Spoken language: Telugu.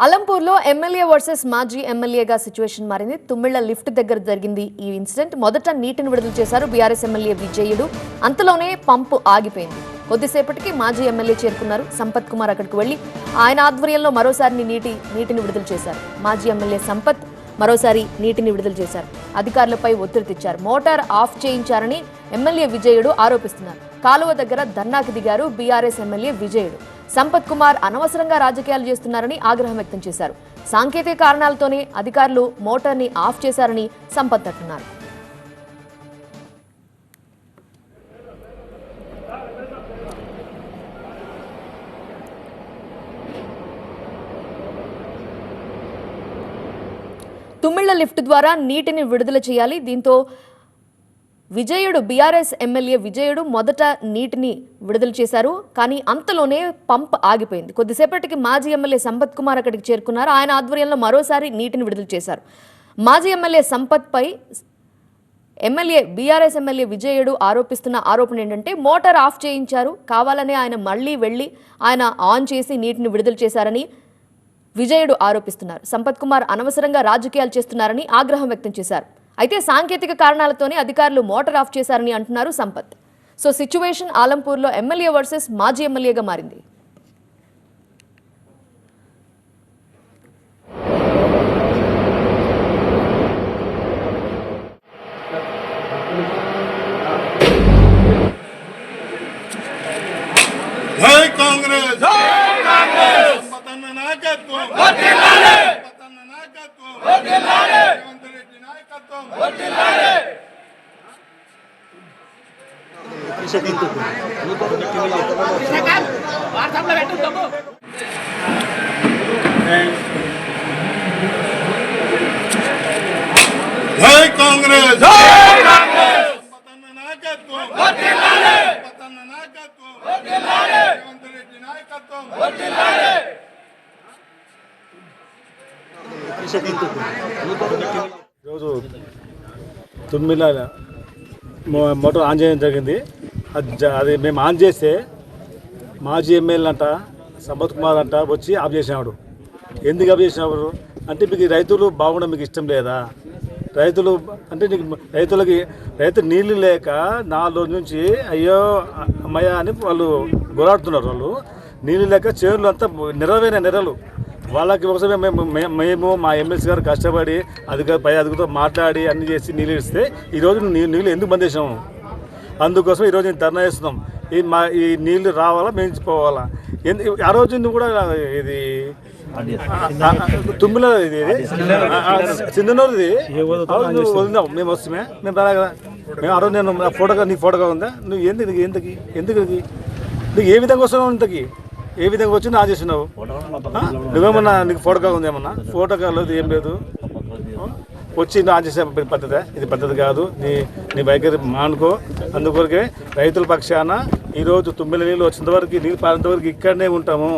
అలంపూర్లో ఎమ్మెల్యే వర్సెస్ మాజీ ఎమ్మెల్యేగా సిచ్యువేషన్ మారింది. తుమ్మిళ్ళ లిఫ్ట్ దగ్గర జరిగింది ఈ ఇన్సిడెంట్. మొదట నీటిని విడుదల చేశారు బీఆర్ఎస్ ఎమ్మెల్యే విజయుడు. అంతలోనే పంపు ఆగిపోయింది. కొద్దిసేపటికి మాజీ ఎమ్మెల్యే చేరుకున్నారు. సంపత్ కుమార్ అక్కడికి వెళ్ళి ఆయన ఆధ్వర్యంలో మరోసారి నీటి నీటిని విడుదల చేశారు. మాజీ ఎమ్మెల్యే సంపత్ మరోసారి నీటిని విడుదల చేశారు. అధికారులపై ఒత్తిడి తెచ్చారు. మోటార్ ఆఫ్ చేయించారని ఎమ్మెల్యే విజయుడు ఆరోపిస్తున్నారు. కాలువ దగ్గర ధర్నాకి దిగారు బీఆర్ఎస్ ఎమ్మెల్యే విజయుడు. సంపత్ కుమార్ అనవసరంగా రాజకీయాలు చేస్తున్నారని ఆగ్రహం వ్యక్తం చేశారు. సాంకేతిక కారణాలతోనే అధికారులు మోటార్ని ఆఫ్ చేశారని సంపత్ అంటున్నారు. తుమ్మిళ్ళ లిఫ్ట్ ద్వారా నీటిని విడుదల చేయాలి. దీంతో విజయుడు బీఆర్ఎస్ ఎమ్మెల్యే విజయుడు మొదట నీటిని విడుదల చేశారు. కానీ అంతలోనే పంప్ ఆగిపోయింది. కొద్దిసేపటికి మాజీ ఎమ్మెల్యే సంపత్ కుమార్ అక్కడికి చేరుకున్నారు. ఆయన ఆధ్వర్యంలో మరోసారి నీటిని విడుదల చేశారు. మాజీ ఎమ్మెల్యే సంపత్పై ఎమ్మెల్యే బీఆర్ఎస్ ఎమ్మెల్యే విజయుడు ఆరోపిస్తున్న ఆరోపణ ఏంటంటే మోటార్ ఆఫ్ చేయించారు. కావాలనే ఆయన మళ్ళీ వెళ్ళి ఆయన ఆన్ చేసి నీటిని విడుదల చేశారని విజయుడు ఆరోపిస్తున్నారు. సంపత్ కుమార్ అనవసరంగా రాజకీయాలు చేస్తున్నారని ఆగ్రహం వ్యక్తం చేశారు. అయితే సాంకేతిక కారణాలతోనే అధికారులు మోటార్ ఆఫ్ చేశారని అంటున్నారు సంపత్. సో సిచ్యువేషన్ ఆలంపూర్లో ఎమ్మెల్యే వర్సెస్ మాజీ ఎమ్మెల్యేగా మారింది. కాంగ్రెస్! నాయకత్వం పతన్న నాయకత్వం రేవంత్ రెడ్డి నాయకత్వం జై కాంగ్రెస్! జై కాంగ్రెస్ పతన్న నాయకత్వం పతన్న నాయకత్వం రేవంత్ రెడ్డి నాయకత్వం ఈరోజు తుమ్మిల మోటార్ ఆన్ చేయడం జరిగింది. అది అది మేము ఆన్ చేస్తే మాజీ ఎమ్మెల్యే అంట సంపత్ కుమార్ అంట వచ్చి ఆఫ్ చేసినాడు. ఎందుకు ఆఫ్ చేసినాడు? అంటే మీకు రైతులు బాగుండడం మీకు ఇష్టం లేదా? రైతులు అంటే నీకు రైతులకి రైతు నీళ్ళు లేక నాలుగు రోజుల నుంచి అయ్యో అమ్మయ్య అని వాళ్ళు గోరాడుతున్నారు వాళ్ళు. నీళ్ళు లేక చేనులు అంతా నిరవైన నెరలు. వాళ్ళకి ఒకసారి మేము మేము మా ఎమ్మెల్సీ గారు కష్టపడి అది పై అదుగుతో మాట్లాడి అన్ని చేసి నీళ్ళు ఇస్తే ఈరోజు నీళ్ళు ఎందుకు బంద్ చేసాము అందుకోసం ఈరోజు నేను ధర్నా చేస్తున్నాం. ఈ మా ఈ నీళ్ళు రావాలా మేము పోవాలా ఎందు ఆ రోజు నువ్వు కూడా ఇది తుమ్మిలో ఇది సింధనూరుది? అవును, మేము వస్తామే మేము రాలే కదా. మేము ఆ రోజు నేను ఫోటోగా నీ ఫోటోగా ఉందా? నువ్వు ఎందుకు ఇది? ఎందుకు ఎందుకు ఇది? నువ్వు ఏ విధంగా వస్తున్నావు ఇంతకి? ఏ విధంగా వచ్చి నా చేసినావు నువ్వేమన్నా నీకు ఫోటోగా ఉంది ఏమన్నా ఫోటోగా లేదు ఏం లేదు. వచ్చి ఆన్ చేసే పద్ధతి. ఇది పద్ధతి కాదు. నీ నీ వైఖరి మానుకో. అందుకొరకే రైతుల పక్షాన ఈరోజు తుమ్మిల నీళ్ళు వచ్చినంత వరకు నీళ్ళు పారేంత వరకు ఇక్కడనే ఉంటాము.